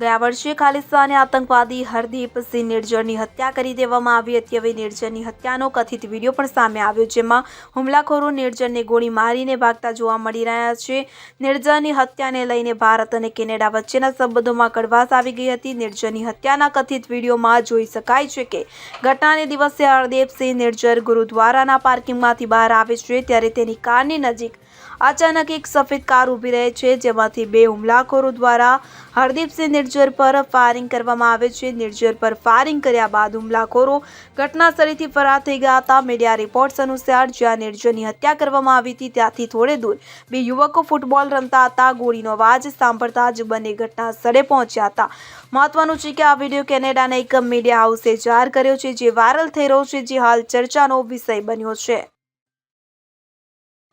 ગયા વર્ષે ખાલિસ્તાની આતંકવાદી હરદીપસિંહ નિર્જરની હત્યા કરી દેવામાં આવી હતી. હવે નિર્જરની હત્યાનો કથિત વીડિયો પણ સામે આવ્યો જેમાં હુમલાખોરો નિર્જરને ગોળી મારીને ભાગતા જોવા મળી રહ્યા છે. નિર્જરની હત્યાને લઈને ભારત અને કેનેડા વચ્ચેના સંબંધોમાં કડવાશ આવી ગઈ હતી. નિર્જરની હત્યાના કથિત વિડીયોમાં જોઈ શકાય છે કે ઘટનાને દિવસે હરદીપસિંહ નિર્જર ગુરુદ્વારાના પાર્કિંગમાંથી બહાર આવે છે. ત્યારે તેની કારની નજીક અચાનક એક સફેદ કાર ઊભી રહે છે, જેમાંથી બે હુમલાખોરો દ્વારા હરદીપસિંહ નિર્જર પર ફાયરિંગ કરવામાં આવે છે. નિર્જર પર ફાયરિંગ કર્યા બાદ હુમલાખોરો ઘટનાસ્થળેથી ફરાર થઈ ગયા હતા. મીડિયા રિપોર્ટ્સ અનુસાર, જ્યાં નિર્જરની હત્યા કરવામાં આવી હતી, ત્યાંથી થોડે દૂર બે યુવકો ફૂટબોલ રમતા હતા. ગોળીનો અવાજ સાંભળતા જ બંને ઘટના સ્થળે પહોંચ્યા હતા. મહત્વનું છે કે આ વીડિયો કેનેડાના એક મીડિયા હાઉસે જાહેર કર્યો છે, જે વાયરલ થઈ રહ્યો છે, જે હાલ ચર્ચાનો વિષય બન્યો છે.